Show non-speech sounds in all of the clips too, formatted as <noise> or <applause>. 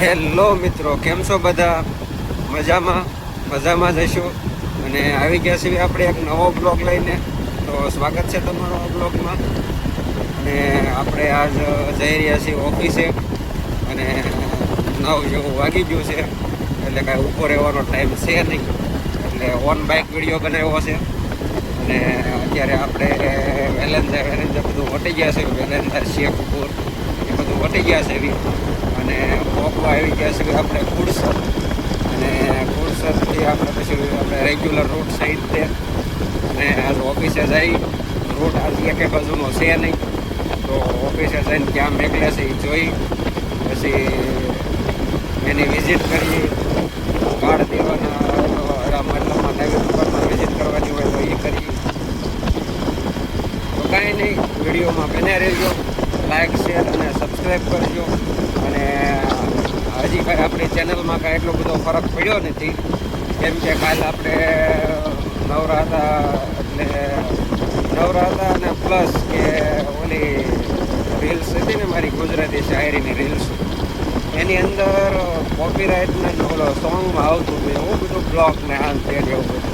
Hello મિત્રો, કેમ છો બધા? મજામાં? મજામાં જઈશું અને આવી ગયા છીએ આપણે એક નવો બ્લોગ લઈને. તો સ્વાગત છે તમારો બ્લોગમાં. અને આપણે આજ જઈ રહ્યા છીએ ઓફિસે. અને નવ જેવું વાગી ગયું છે. એટલે કાંઈ ઉપર રહેવાનો ટાઈમ છે નહીં. એટલે ઓન બાઇક વીડિયો બનાવ્યો છે. અને અત્યારે આપણે વેલેન્જા વેલેન્જા બધું વટી ગયા છે. વેલેન્જા શેખપુર, એ બધું વટી ગયા છે એવી. અને પોકવા આવી ગયા છે કે આપણે કુડસર અને કુડસરથી આપણે પછી આપણે રેગ્યુલર રોડ સાઈડ છે. અને આજ ઓફિસે જઈ રોડ આજ એક બાજુનો છે નહીં. તો ઓફિસે જઈને ક્યાં મેકલે છે એ જોઈ. પછી એની વિઝિટ કરી કાર્ડ દેવાના મતલબમાં નવી દુકાનમાં વિઝિટ કરવાની હોય તો એ કરી તો કાંઈ નહીં વિડીયોમાં બને રહેજો લાઈક શેર અને સબસ્ક્રાઈબ કરજો અને હજી કાંઈ આપણી ચેનલમાં કાંઈ એટલો બધો ફરક નથી. કેમ કે કાલ આપણે નવરાતા એટલે નવરાતા અને પ્લસ કે ઓલી રીલ્સ હતી ને મારી ગુજરાતી શાયરીની રીલ્સ, એની અંદર કોપીરાઇટના ઓલો સોંગમાં આવતું હતું, એવું બધું બ્લોક ને આમ તે ને એવું બધું.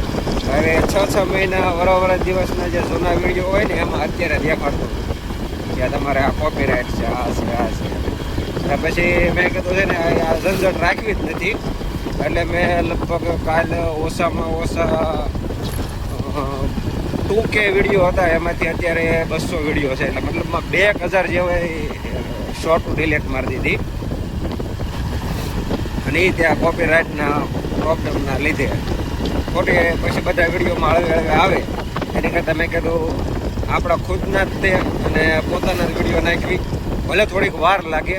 હવે છ છ મહિના વરોવર દિવસના જે જૂના વીડિયો હોય ને, એમાં અત્યારે દેખાડતું કે તમારે આ કોપીરાઇટ છે, આ છે આ છે. પછી મેં કીધું છે ને આ ઝંઝટ રાખવી જ નથી. એટલે મેં લગભગ કાલે ઓછામાં ઓછા ટુ કે વીડિયો હતા. એમાંથી અત્યારે બસો વીડિયો છે. એટલે મતલબમાં બે એક હજાર જેવા શોર્ટ ડિલેટ મારી દીધી. અને એ ત્યાં કોપીરાઇટના પ્રોબ્લેમના લીધે. ખોટી પછી બધા વિડીયોમાં હળવે હળવે આવે. એની કરતાં મેં કીધું, આપણા ખુદના જ તે અને પોતાના જ વીડિયો નાખવી ભલે થોડીક વાર લાગે,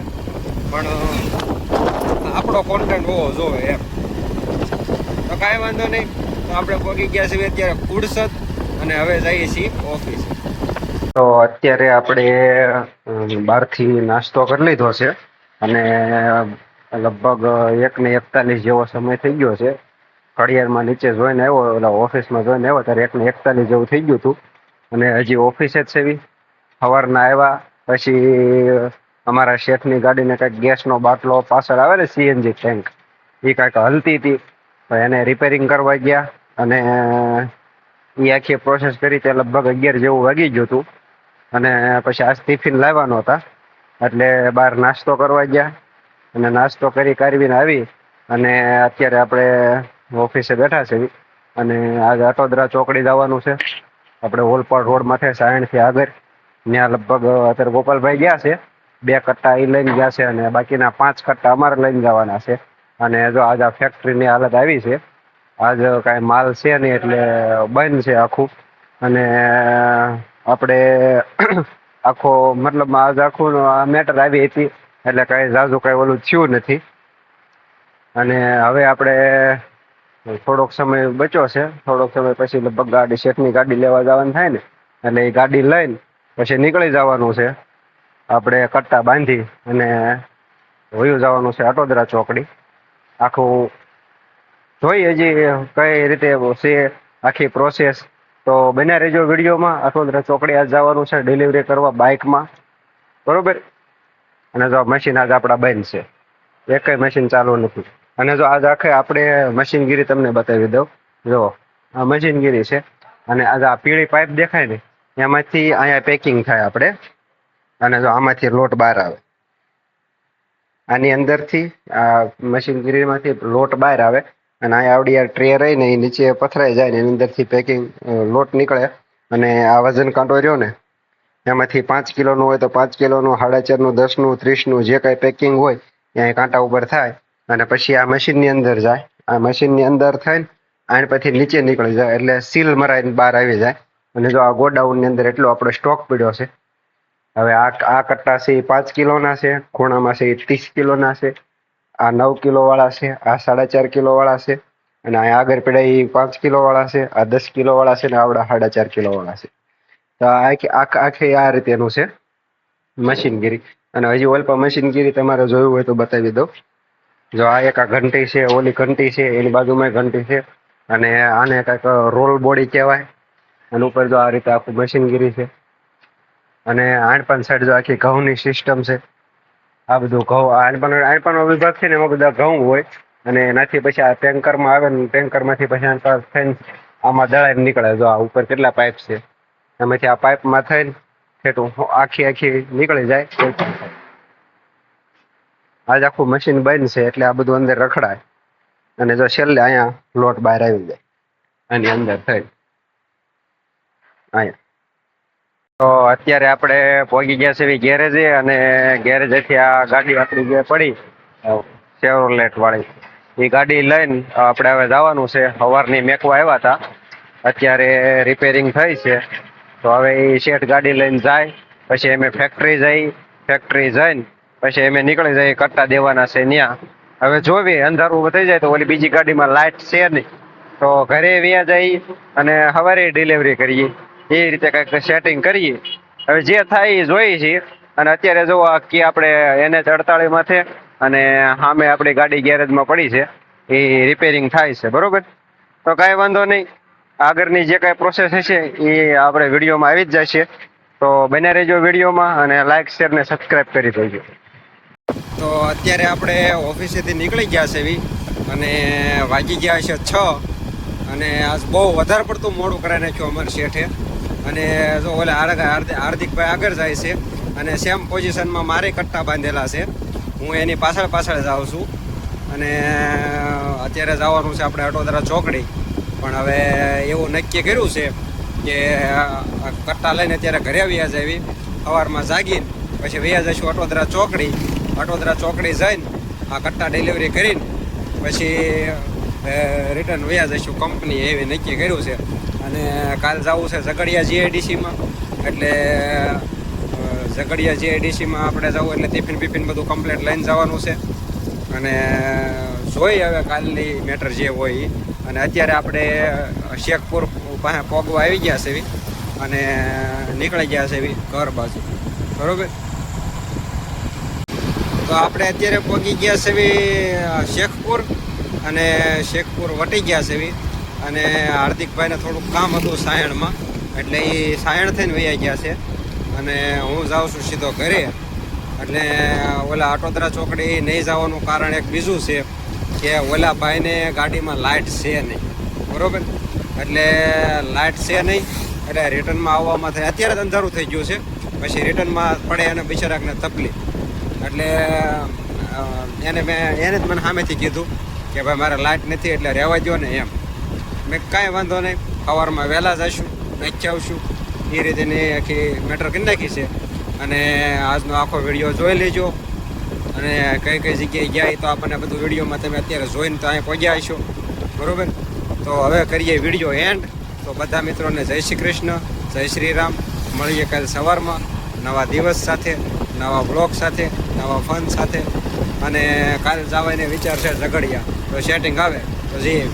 પણ આપણો કોન્ટેન્ટ હોવો જોવે એમ. તો કાંઈ વાંધો નહીં. તો આપણે પહોંચી ગયા છીએ અત્યારે કુડસદ અને હવે જઈએ છીએ ઓફિસ. તો અત્યારે આપણે બહારથી નાસ્તો કરી લીધો છે અને લગભગ એક ને એકતાલીસ જેવો સમય થઈ ગયો છે. ઘડિયાળમાં નીચે જોઈને આવ્યો, ઓલા ઓફિસમાં જોઈને આવ્યો, ત્યારે એક ને એકતાલીસ જેવું થઈ ગયું હતું. અને હજી ઓફિસે જ એવી સવારના આવ્યા, પછી અમારા શેઠની ગાડીને કંઈક ગેસનો બાટલો પાછળ આવે ને સીએનજી ટેન્ક. એ કાંઈક હલતી હતી. એને રિપેરિંગ કરવા ગયા અને એ આખી પ્રોસેસ કરી તે લગભગ અગિયાર જેવું વાગી ગયું હતું. અને પછી આજ ટિફિન લાવવાનો હતા. એટલે બહાર નાસ્તો કરવા ગયા. અને નાસ્તો કરી કાઢવીને આવી. અને અત્યારે આપણે ઓફિસે બેઠા છે અને આજ અટોદરા ચોકડી જવાનું છે. આપણે ઓલપાડ રોડ માથે સાયણથી આગળ. ત્યાં લગભગ અત્યારે ગોપાલભાઈ ગયા છે. બે કટ્ટા એ લઈને ગયા છે અને બાકીના પાંચ કટ્ટા અમારે લઈને જવાના છે. અને જો આજ આ ફેક્ટરીની હાલત આવી છે, આજ કાંઈ માલ છે નહીં એટલે બંધ છે આખું. અને આપણે <coughs> આખો મતલબમાં આજ આખું આ મેટર આવી હતી, એટલે કાંઈ ઝાઝું કાંઈ ઓલું થયું નથી. અને હવે આપણે થોડોક સમય બચ્યો છે, થોડોક સમય પછી લગભગ ગાડી, શેઠની ગાડી લેવા જવાનું થાય ને, એટલે એ ગાડી લઈને પછી નીકળી જવાનું છે. આપણે કટ્ટા બાંધી અને વયું જવાનું છે અટોદરા ચોકડી. આખું જોઈએ હજી કઈ રીતે છે આખી પ્રોસેસ તો બન્યા રહેજો વિડીયોમાં. અટોદરા ચોકડી આજ જવાનું છે ડિલિવરી કરવા બાઇકમાં બરોબર? અને જો મશીન આજ આપણા બંધ છે. એકય મશીન ચાલુ નથી. અને જો આજ આખે આપણે મશીનગીરી તમને બતાવી દઉં. જો, આ મશીનગીરી છે. અને આજ આ પીળી પાઇપ દેખાય ને, એમાંથી અહીંયા પેકિંગ થાય આપણે. અને જો આમાંથી લોટ બહાર આવે. આની અંદરથી આ મશીનગીરીમાંથી લોટ બહાર આવે અને આ આવડી આ ટ્રે રહીને એ નીચે પથરાઈ જાય ને એની અંદરથી પેકિંગ લોટ નીકળે અને આ વજન કાંટો રહ્યો ને, એમાંથી પાંચ કિલોનું હોય તો પાંચ કિલોનું સાડા ચારનું દસનું, ત્રીસનું જે કાંઈ પેકિંગ હોય, ત્યાં કાંટા ઉપર થાય અને પછી આ મશીનની અંદર જાય. આ મશીનની અંદર થઈને આને પછી નીચે નીકળી જાય એટલે સીલ મરાઈને બહાર આવી જાય. અને જો આ ગોડાઉનની અંદર એટલો આપણો સ્ટોક પડ્યો છે હવે આ આ કટ્ટા છે એ પાંચ કિલોના છે, ખૂણામાં છે એ ત્રીસ કિલોના છે, આ નવ કિલોવાળા છે, આ સાડા ચાર કિલોવાળા છે અને આ આગળ પડ્યા એ પાંચ કિલોવાળા છે, આ દસ કિલોવાળા છે ને આવડા સાડા ચાર કિલોવાળા છે. તો આખ, આખી આ રીતેનું છે મશીનગીરી. અને હજી ઓલપા મશીનગીરી તમારે જોયું હોય તો બતાવી દઉં. જો આ એક આ ઘંટી છે, ઓલી ઘંટી છે, એની બાજુમાં ઘંટી છે અને આને કાંઈક રોલ બોડી કહેવાય. અને ઉપર જો આ રીતે આખું મશીનગીરી છે. અને આણપણ સાઈડ જો આખી ઘઉંની સિસ્ટમ છે. આ બધું ઘઉં આણપણ આણપણ વિભાગ છે ને એમાં બધા ઘઉં હોય. અને એનાથી પછી આ ટેન્કરમાં આવે ને ટેન્કરમાંથી પછી આણપણ થઈને આમાં દળાઈને નીકળે. જો આ ઉપર કેટલા પાઇપ છે? એમાંથી આ પાઇપમાં થઈને ઠેઠું આખી આખી નીકળી જાય. આજ આખું મશીન બંધ છે એટલે આ બધું અંદર રખડાય. અને જો છેલ્લે અહીંયા લોટ બહાર આવી જાય. આની અંદર થઈ. અહીંયા. તો અત્યારે આપણે પહોંચી ગયા છે ગેરેજે અને ગેરેજેથી આ ગાડી આપણી જે પડી સેવરોલેટ વાળી. એ ગાડી લઈને આપણે હવે જવાનું છે. સવારની મેકવા આવ્યા હતા. અત્યારે રિપેરિંગ થઈ છે. તો હવે એ શેઠ ગાડી લઈને જાય, પછી એમે ફેક્ટરી જઈ ફેક્ટરી જઈને પછી અમે નીકળી જઈ કટ્ટા દેવાના છે ત્યાં હવે જોવી, અંધારું થઈ જાય તો ઓલી બીજી ગાડીમાં લાઇટ છે નહીં. તો ઘરે વ્યા જઈ અને સવારે ડિલિવરી કરીએ. એ રીતે કંઈક સેટિંગ કરીએ. હવે જે થાય એ જોઈએ છીએ. અને અત્યારે જો આ કે આપણે એને અડતાળીસ છે અને સામે આપણી ગાડી ગેરેજમાં પડી છે, એ રિપેરિંગ થાય છે. બરોબર? તો કાંઈ વાંધો નહીં. આગળની જે કાંઈ પ્રોસેસ હશે એ આપણે વિડીયોમાં આવી જ જશે. તો બને રહેજો વિડીયોમાં અને લાઇક શેર ને સબસ્ક્રાઇબ કરી દેજો. તો અત્યારે આપણે ઓફિસેથી નીકળી ગયા છે એવી અને વાગી ગયા છે છ. અને આજ બહુ વધારે પડતું મોડું કરાવી નાખ્યું અમારા શેઠે. અને જો ઓલા હાર્દ- હાર્દ- હાર્દિકભાઈ આગળ જાય છે અને સેમ પોઝિશનમાં મારે કટ્ટા બાંધેલા છે. હું એની પાછળ પાછળ જાઉં છું. અને અત્યારે જવાનું છે આપણે અટોદરા ચોકડી. પણ હવે એવું નક્કી કર્યું છે કે કટ્ટા લઈને અત્યારે ઘરે વ્યા જાવી. સવારમાં જાગીને પછી વ્યા જઈશું અટોદરા ચોકડી. અટોદરા ચોકડી જઈને આ કટ્ટા ડિલિવરી કરીને પછી રિટર્ન વ્યા જઈશું કંપની એવી નક્કી કર્યું છે. અને કાલ જવું છે ઝઘડિયા જીઆઈડીસીમાં એટલે ઝઘડિયા જીઆઈડીસીમાં આપણે જવું એટલે ટિફિન બિફિન બધું કમ્પ્લીટ લઈને જવાનું છે. અને, જોઈ હવે કાલની મેટર જે હોય એ અને અત્યારે આપણે શેખપુર પાસે પોગવા આવી ગયા છે એવી. અને, નીકળી ગયા છે એવી ઘર બાજુ. બરોબર? તો આપણે અત્યારે પહોંચી ગયા છે શેખપુર. અને શેખપુર વટી ગયા છે એવી. અને હાર્દિકભાઈને થોડુંક કામ હતું સાયણમાં, એટલે એ સાયણ થઈને વૈયા ગયા છે. અને હું જાઉં છું સીધો ઘરે. એટલે ઓલા આટોદરા ચોકડી નહીં જવાનું કારણ એક બીજું છે કે ઓલા ભાઈને ગાડીમાં લાઇટ છે નહીં. બરાબર? એટલે લાઇટ છે નહીં, એટલે રિટર્નમાં આવવામાં થાય. અત્યારે જ અંધારું થઈ ગયું છે. પછી રિટર્નમાં પડે અને બિચારાકને તકલીફ. એટલે એને મેં, એને જ મને સામેથી કીધું કે ભાઈ, મારે લાઇટ નથી, એટલે રહેવા દો ને એમ. મેં કાંઈ વાંધો નહીં. સવારમાં વહેલા જઈશું વેચી આવશું. એ રીતેની આખી મેટર કરી નાખી છે. અને આજનો આખો વીડિયો જોઈ લેજો. અને કઈ કઈ જગ્યાએ ગયા તો આપણને બધું વિડીયોમાં તમે અત્યારે જોઈને તો અહીંયા પહોંચ્યા હશો. બરાબર? તો હવે કરીએ વીડિયો એન્ડ તો બધા મિત્રોને જય શ્રી કૃષ્ણ, જય શ્રી રામ. મળીએ કાલે સવારમાં નવા દિવસ સાથે, નવા બ્લોગ સાથે, નવા ફન સાથે. અને કાલે જવાને વિચાર છે ઝઘડિયા. તો સેટિંગ આવે. તો જઈએ.